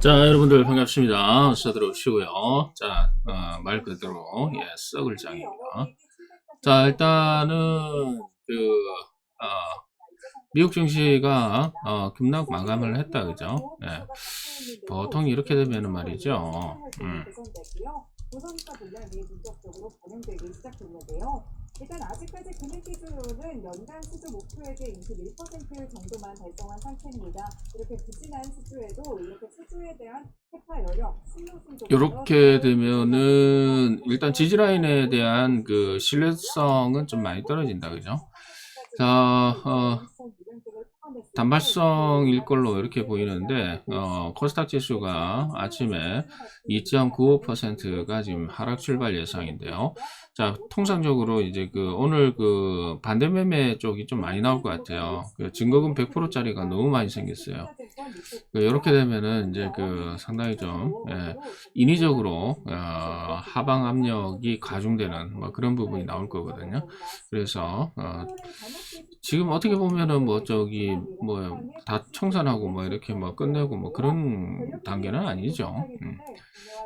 자, 여러분들 반갑습니다. 자, 들어오시고요. 자, 어, 말 그대로, 예, 썩을 장입니다. 자, 일단은, 그, 어, 미국 증시가, 어, 급락 마감을 했다, 그죠? 예. 보통 이렇게 되면은 말이죠. 음. 우선가 분량이 본격적으로 반영되기 시작했는데요. 일단 아직까지 금액 기준으로는 연간 수주 목표액의 21% 정도만 달성한 상태입니다. 이렇게 부진한 수주에도 이렇게 수주에 대한 여력, 이렇게 되면은, 일단 지지라인에 대한 그 신뢰성은 좀 많이 떨어진다, 그죠? 자, 어, 단발성일 걸로 이렇게 보이는데 어, 코스닥 지수가 아침에 2.95%가 지금 하락 출발 예상인데요. 자, 통상적으로 이제 그 오늘 그 반대 매매 쪽이 좀 많이 나올 것 같아요. 그 증거금 100%짜리가 너무 많이 생겼어요. 그 이렇게 되면은 이제 그 상당히 좀 예, 인위적으로 어, 하방 압력이 가중되는 뭐 그런 부분이 나올 거거든요. 그래서 어, 지금 어떻게 보면은 뭐 저기 뭐 다 청산하고 뭐 이렇게 뭐 끝내고 뭐 그런 단계는 아니죠. 음,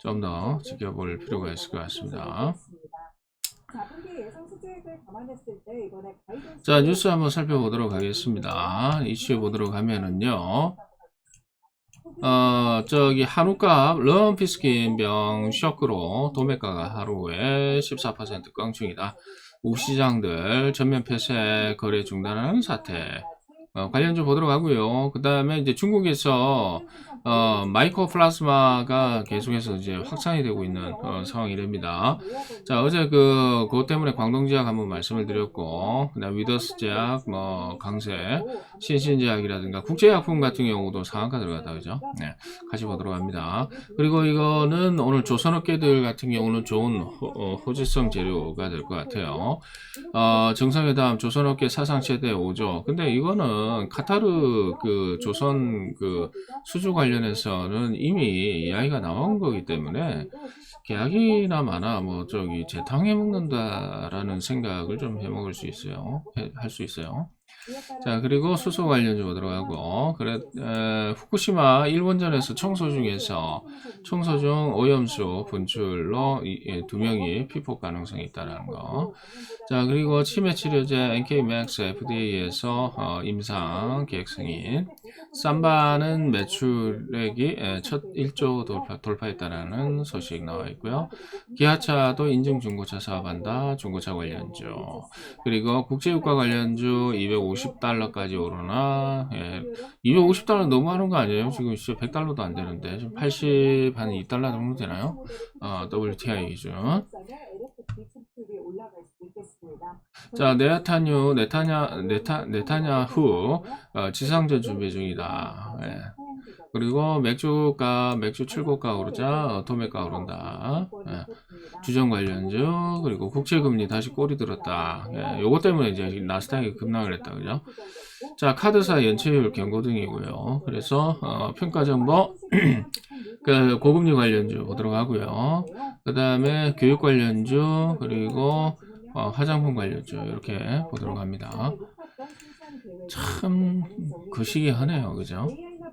좀더 지켜볼 필요가 있을 것 같습니다. 자 뉴스 한번 살펴보도록 하겠습니다. 이슈 보도록 하면은요. 어, 저기 한우값 럼피스킨 병 쇼크로 도매가가 하루에 14% 껑충이다. 우시장들 전면 폐쇄 거래 중단하는 사태. 어, 관련 좀 보도록 하고요. 그 다음에 이제 중국에서 어, 마이크로 플라스마가 계속해서 이제 확산이 되고 있는 어, 상황이 됩니다. 자, 어제 그, 그것 때문에 광동제약 한번 말씀을 드렸고, 그다음 위더스 제약, 뭐, 강세, 신신제약이라든가 국제약품 같은 경우도 상한가 들어갔다, 그죠? 네. 같이 보도록 합니다. 그리고 이거는 오늘 조선업계들 같은 경우는 좋은 호, 지성 재료가 될 것 같아요. 어, 정상회담 조선업계 사상 최대 5조. 근데 이거는 카타르 그 조선 그 수주 관련해서는 이미 이야기가 나온 거기 때문에 계약이나 마나 뭐 저기 재탕해 먹는다라는 생각을 좀 해먹을 수 있어요. 할 수 있어요. 자 그리고 수소 관련 좀 들어가고 그래 에, 후쿠시마 일본전에서 청소 중에서 청소 중 오염수 분출로 이, 예, 두 명이 피폭 가능성이 있다는 거. 자 그리고 치매 치료제 NK-MAX FDA에서 어, 임상 계획 승인. 삼바는 매출액이 에, 첫 1조 돌파, 돌파했다라는 소식 나와 있고요. 기아차도 인증 중고차 사업한다. 중고차 관련주. 그리고 국제유가 관련주 250 달러까지 오르나. 예, 250달러 너무 하는 거 아니에요? 지금 진짜 100달러도 안 되는데. 지금 80, 한 2달러 정도 되나요? 어, WTI 기준. 자, 네타뉴, 네타냐, 네타, 네타냐후, 어, 지상전 준비 중이다. 예. 그리고 맥주가, 맥주 출고가 오르자, 어, 도매가 오른다. 예. 주정 관련주, 그리고 국채 금리 다시 꼬리 들었다. 예. 요거 때문에 이제 나스닥이 급락을 했다. 그죠? 자, 카드사 연체율 경고 등이고요. 그래서, 어, 평가 정보, 그 고금리 관련주 보도록 하고요. 그 다음에 교육 관련주, 그리고 어, 화장품 관련주 이렇게 보도록 합니다. 참 그 시기 하네요, 그죠?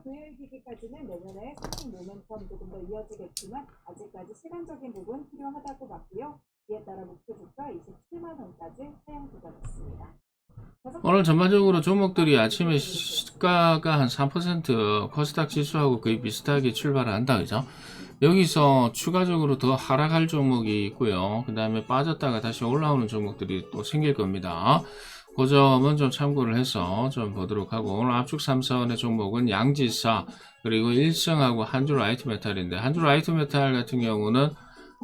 AI나 VL기기까지는 내년에 상승 모멘텀 조금 더 이어지겠지만 아직까지 시간적인 부분 필요하다고 봤고요. 이에 따라 목표 주가 27만 원까지 하향 조정했습니다. 오늘 전반적으로 종목들이 아침에 시가가 한 3% 코스닥 지수하고 거의 비슷하게 출발한다, 그죠? 여기서 추가적으로 더 하락할 종목이 있고요. 그 다음에 빠졌다가 다시 올라오는 종목들이 또 생길 겁니다. 그 점은 좀 참고를 해서 좀 보도록 하고 오늘 압축 3선의 종목은 양지사 그리고 일성하고 한줄 라이트 메탈인데 한줄 라이트 메탈 같은 경우는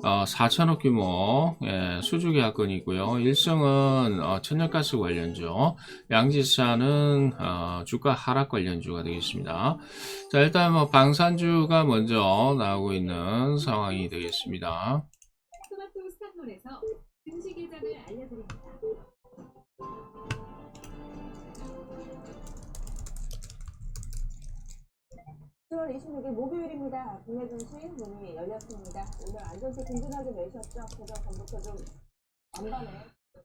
어, 4천억 규모 예, 수주 계약건이 있고요. 일성은 어, 천연가스 관련주, 양지사는 어, 주가 하락 관련주가 되겠습니다. 자 일단 뭐 방산주가 먼저 나오고 있는 상황이 되겠습니다. 10월 26일 목요일입니다. 국내 증시 문이 열렸습니다. 오늘 안전세 든든하게 매셨죠? 그래서 전부터 좀 안반에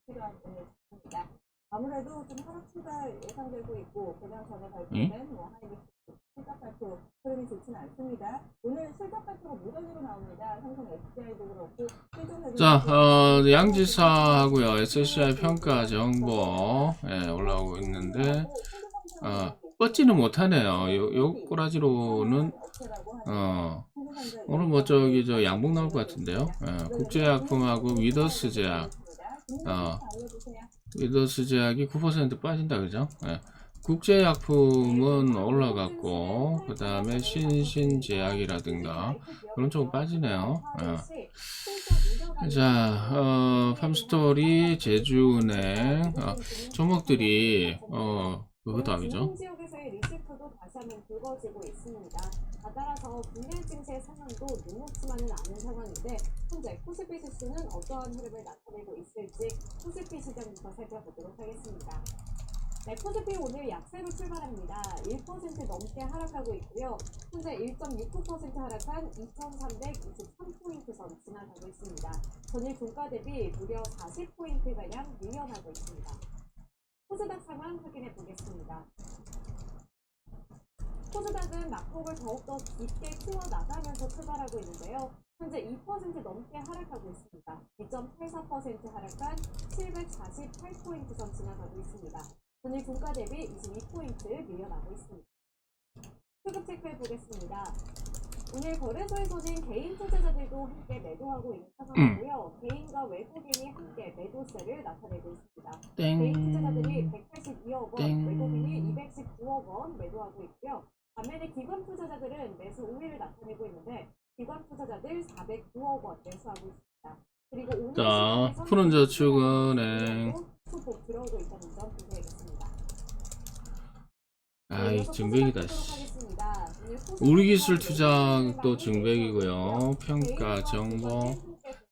필요한 오늘입니다. 아무래도 좀 하락세가 예상되고 있고 그냥 전에 발표된 뭐 하이닉스 실적 발표 흐름이 좋지는 않습니다. 오늘 실적 발표가 무더기로 나옵니다. 삼성 SDI도 그렇고 자, 어, 양지사하고요. SCI 평가 정보 예, 올라오고 있는데 어, 뻗지는 못하네요. 요, 요 꼬라지로는 어, 오늘 뭐 저기 저 양봉 나올 것 같은데요. 예, 국제약품하고 위더스 제약, 어, 위더스 제약이 9% 빠진다 그죠? 예. 국제약품은 올라갔고 그 다음에 신신제약이라든가 그런 쪽은 빠지네요. 예. 자, 어, 팜스토리, 제주은행 어, 종목들이 어, 그거 다음이죠. 지역에서의 리스크도 다시 한번 굵어지고 있습니다. 아, 따라서 국내 증시의 상황도 녹록지만은 않은 상황인데 현재 코스피 지수는 어떠한 흐름을 나타내고 있을지 코스피 시장부터 살펴보도록 하겠습니다. 네, 코스피 오늘 약세로 출발합니다. 1% 넘게 하락하고 있고요. 현재 1.69% 하락한 2,323포인트 선 지나가고 있습니다. 전일 종가 대비 무려 40포인트가량 밀려나고 있습니다. 코스닥 상황 확인해 보겠습니다. 코스닥은 낙폭을 더욱더 깊게 키워나가면서 출발하고 있는데요. 현재 2% 넘게 하락하고 있습니다. 2.84% 하락한 748포인트 선 지나가고 있습니다. 오늘 종가 대비 22포인트 밀려나고 있습니다. 수급 체크해 보겠습니다. 오늘 거래소에서는 개인 투자자들도 함께 매도하고 있는 상황이고요. 개인과 외국인이 함께 매도세를 나타내고 있습니다. 개인 투자자들이 땡. 182억 원, 땡. 외국인이 219억 원 매도하고 있고요. 반면에 기관 투자자들은 매수 우위를 나타내고 있는데 기관 투자자들 409억 원 매수하고 있습니다. 그리고 오늘 자, 시장에서는 푸른저축은행. 소폭 들어오고 있다는 점 보셔야겠습니다. 아이, 씨. 보도록 하겠습니다. 우리 기술 투자도 포스닥 증백이고요. 평가 정보,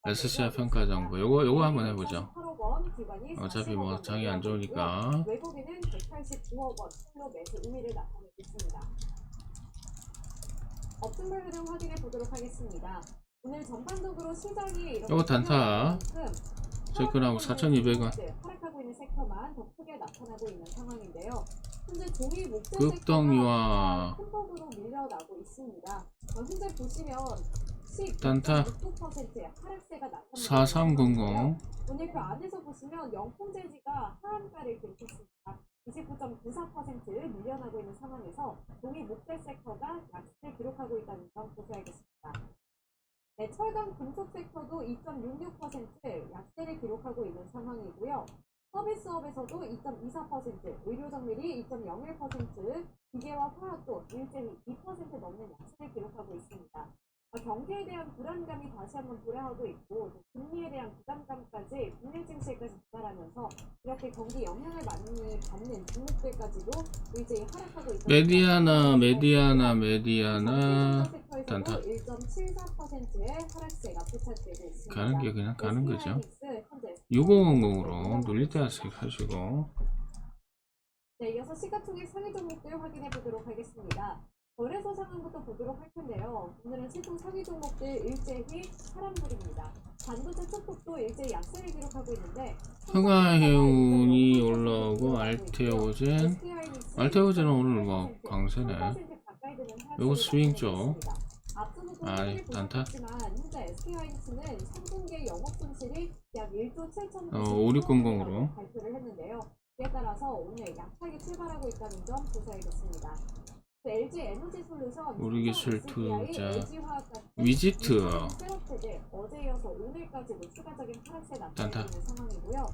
SCI 평가 정보. 요거, 요거 한번 해보죠. 48억 원, 기관이 어차피 40억 뭐원 장이 안 좋으니까. 있고요. 외국인은 189억 원 실로 매수 우위를 나타내고 있습니다. 업종별 흐름 확인해 보도록 하겠습니다. 오늘 전반적으로 시장이 요거 단타. 접근하고 4,200원. 하락하고 있는 섹터만 더 크게 나타나고 있는 상황인데요. 현재 종이 목재 극동유화. 있습니다. 어, 현재 보시면 단타. 16%의 하락세가 있는 4300. 오늘 그 안에서 보시면 영풍재지가 하한가를 기록했습니다. 29.94% 밀려나고 있는 상황에서 종이 목재 섹터가 약세를 기록하고 있다는 점 보셔야겠습니다. 네, 철강 금속 섹터도 2.66% 약세를 기록하고 있는 상황이고요. 서비스업에서도 2.24%, 의료 정밀이 2.01%, 기계와 화학도 일제히 2% 넘는 약세를 기록하고 있습니다. 어, 경기에 대한 불안감이 다시 한번 도래하고 있고 또 금리에 대한 부담감까지 국내 증시에까지 도달하면서 이렇게 경기 영향을 많이 받는 종목들까지도 일제히 하락하고 있다. 메디아나, 메디아나, 메디아나. 단타. 1.74%의 하락세가 포착되고 있습니다. 가는 게 그냥 가는 거죠. SDI닉스 현재 6000으로 눌릴 때 하시고. 네, 이어서 시가총액 상위 종목들 확인해 보도록 하겠습니다. 거래소 상황부터 보도록 할 텐데요. 오늘은 최종 상위 종목들 일제히 파란불입니다. 반도체 초폭도 일제히 약세를 기록하고 있는데 흥하해운이 올라오고 알테오젠. 알테오젠은 오늘 뭐 강세네. 요거 스윙 쪽. 아이, 단타. 현재 SK하이닉스는 3분기의 영업 손실이 약 1조 7천 어, 5600으로. 발표를 했는데요. 이에 따라서 오늘 약하게 출발하고 있다는 점 보셔야겠습니다. 그 LG 에너지 솔루션. LG화학 같은 위지트. 어제 이어서 오늘까지도 추가적인 하락세. 있는 상황이고요.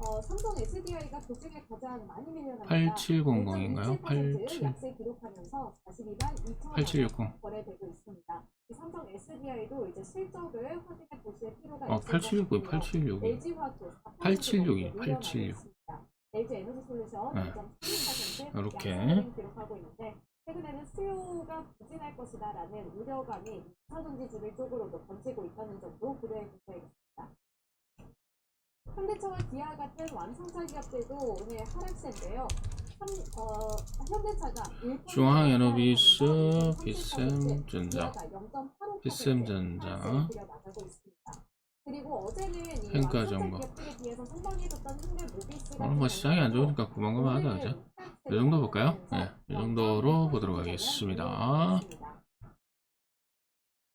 어, 삼성 SDI가 그중에 가장 많이 밀려납니다. 8700인가요? 1.27% 87. 약세 기록하면서 42만 2천 8760. 거래되고 있습니다. 이 삼성 SDI도 이제 실적을 확인해 보실 필요가 어, 있을 8762, 것 같고요. 8762. LG화학도 876이, 876. LG 에너지 솔루션 네. 2.76% 이렇게. 약세를 기록하고 있는데 최근에는 수요가 부진할 것이다라는 우려감이 차전지주들 쪽으로도 번지고 있다는 점도 고려해 보셔야겠습니다. 현대차와 기아 같은 완성차 기업들도 오늘 하락세인데요. 삼, 어, 현대차가 1% 중앙에너비스, 하락하면서 비샘전자. 기아가 0.85% 비샘전자. 하락세를 그려나가고 있습니다. 그리고 어제는 이 평가 완성차 정보. 오늘 뭐 시장이 안 좋으니까 그만그만 하자, 그죠? 이 정도 볼까요? 네, 이 정도로 보도록 하겠습니다.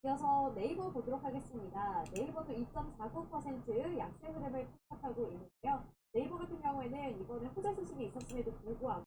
이어서 네이버 보도록 하겠습니다. 네이버도 2.49% 약세 흐름을 포착하고 있는데요. 네이버 같은 경우에는 이번에 호재 소식이 있었음에도 불구하고